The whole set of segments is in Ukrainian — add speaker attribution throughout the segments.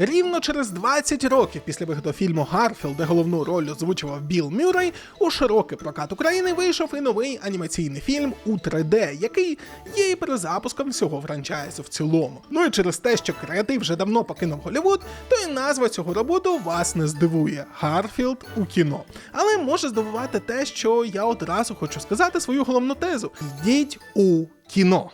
Speaker 1: Рівно через 20 років після виходу фільму Гарфілд, де головну роль озвучував Білл Мюррей, у широкий прокат України вийшов і новий анімаційний фільм у 3D, який є і перезапуском всього франчайзу в цілому. Ну і через те, що креатив вже давно покинув Голлівуд, то і назва цього роботу вас не здивує Гарфілд у кіно. Але може здивувати те, що я одразу хочу сказати свою головну тезу: йдіть у кіно.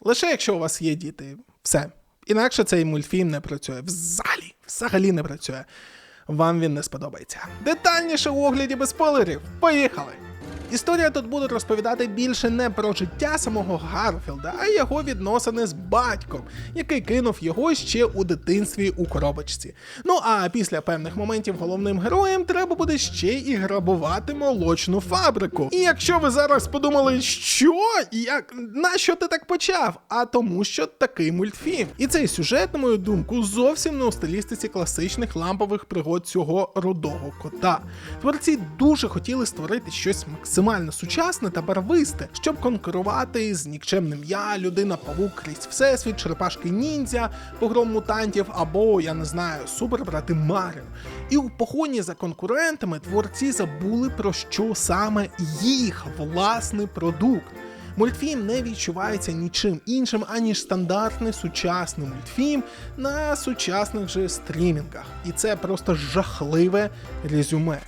Speaker 1: Лише якщо у вас є діти, все. Інакше цей мультфільм не працює. Взагалі, взагалі не працює. Вам він не сподобається. Детальніше у огляді без спойлерів. Поїхали! Історія тут буде розповідати більше не про життя самого Гарфілда, а його відносини з батьком, який кинув його ще у дитинстві у коробочці. Ну а після певних моментів головним героєм треба буде ще і грабувати молочну фабрику. І якщо ви зараз подумали, що як нащо ти так почав? А тому, що такий мультфільм. І цей сюжет, на мою думку, зовсім не у стилістиці класичних лампових пригод цього рудого кота. Творці дуже хотіли створити щось максимально сучасне та барвисте, щоб конкурувати з нікчемним я, людина павук крізь всесвіт, черепашки ніндзя, погром мутантів або я не знаю, супербрати Маріо. І у погоні за конкурентами творці забули про що саме їх власний продукт. Мультфільм не відчувається нічим іншим, аніж стандартний сучасний мультфільм на сучасних же стрімінгах. І це просто жахливе резюме.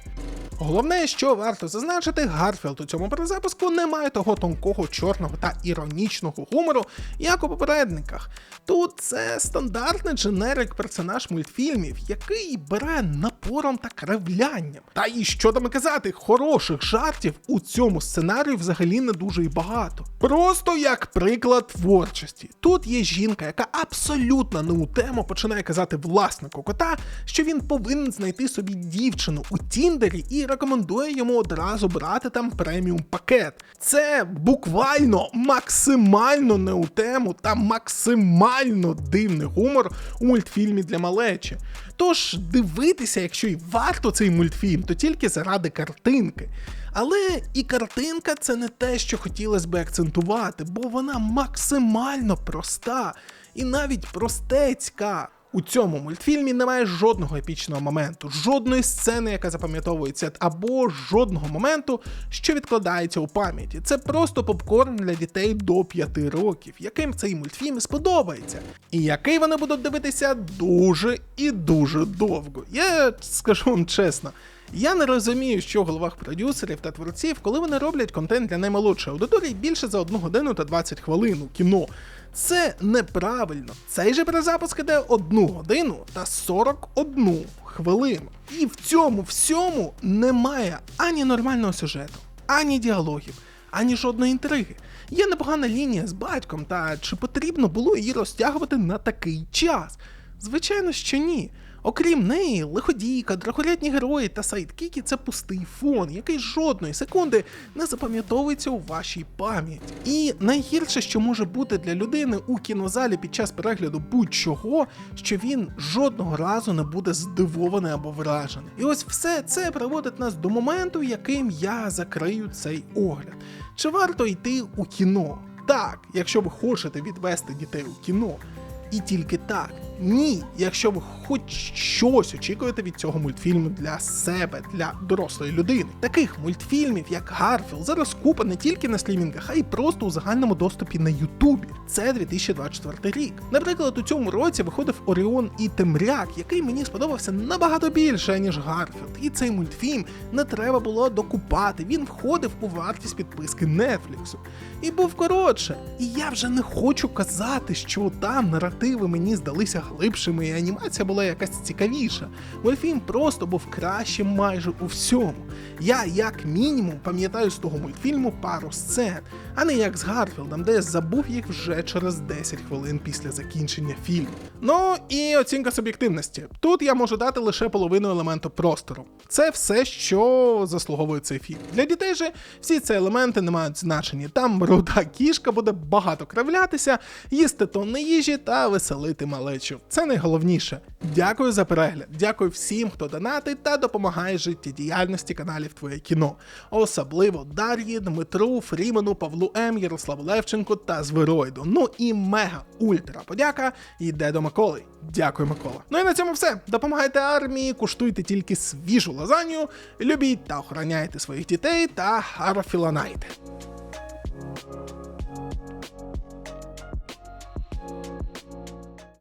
Speaker 1: Головне, що варто зазначити, Гарфілд у цьому перезапуску не має того тонкого, чорного та іронічного гумору, як у попередниках. Тут це стандартний дженерик персонаж мультфільмів, який бере напором та кривлянням. Та і що там казати, хороших жартів у цьому сценарії взагалі не дуже і багато. Просто як приклад творчості. Тут є жінка, яка абсолютно не у тему починає казати власнику кота, що він повинен знайти собі дівчину у Тіндері і рекомендує йому одразу брати там преміум пакет. Це буквально максимально не у тему та максимально дивний гумор у мультфільмі для малечі. Тож дивитися, якщо й варто цей мультфільм, то тільки заради картинки. Але і картинка це не те, що хотілося би акцентувати, бо вона максимально проста і навіть простецька. У цьому мультфільмі немає жодного епічного моменту, жодної сцени, яка запам'ятовується, або жодного моменту, що відкладається у пам'яті. Це просто попкорн для дітей до 5 років, яким цей мультфільм сподобається, і який вони будуть дивитися дуже і дуже довго. Я скажу вам чесно. Я не розумію, що в головах продюсерів та творців, коли вони роблять контент для наймолодшої аудиторії більше за 1 годину та 20 хвилин у кіно. Це неправильно. Цей же перезапуск іде 1 годину та 41 хвилину. І в цьому всьому немає ані нормального сюжету, ані діалогів, ані жодної інтриги. Є непогана лінія з батьком, та чи потрібно було її розтягувати на такий час? Звичайно, що ні. Окрім неї, лиходійка, драколятні герої та сайдкіки це пустий фон, який жодної секунди не запам'ятовується у вашій пам'яті. І найгірше, що може бути для людини у кінозалі під час перегляду будь-чого, що він жодного разу не буде здивований або вражений. І ось все це приводить нас до моменту, яким я закрию цей огляд. Чи варто йти у кіно? Так, якщо ви хочете відвести дітей у кіно. І тільки так. Ні, якщо ви хоч щось очікуєте від цього мультфільму для себе, для дорослої людини. Таких мультфільмів, як Гарфілд, зараз купа не тільки на стрімінгах, а й просто у загальному доступі на Ютубі. Це 2024 рік. Наприклад, у цьому році виходив Оріон і Темряк, який мені сподобався набагато більше, ніж Гарфілд. І цей мультфільм не треба було докупати. Він входив у вартість підписки Нетфліксу. І був коротше. І я вже не хочу казати, що там наративи мені здалися глибшими, і анімація була якась цікавіша. Мультфільм просто був кращим майже у всьому. Я, як мінімум, пам'ятаю з того мультфільму пару сцен, а не як з Гарфілдом, де я забув їх вже через 10 хвилин після закінчення фільму. Ну і оцінка суб'єктивності. Тут я можу дати лише половину елементу простору. Це все, що заслуговує цей фільм. Для дітей же всі ці елементи не мають значення. Там руда кішка буде багато кривлятися, їсти тонни їжі та веселити малечу. Це найголовніше. Дякую за перегляд. Дякую всім, хто донатить та допомагає життєдіяльності каналів Твоє кіно. Особливо Дар'ї, Дмитру, Фрімену, Павлу М, Ярославу Левченку та Звероїду. Ну і мега ультра подяка йде до Миколи. Дякую, Микола. Ну і на цьому все. Допомагайте армії, куштуйте тільки свіжу лазанью, любіть та охороняйте своїх дітей та гарфіланайте.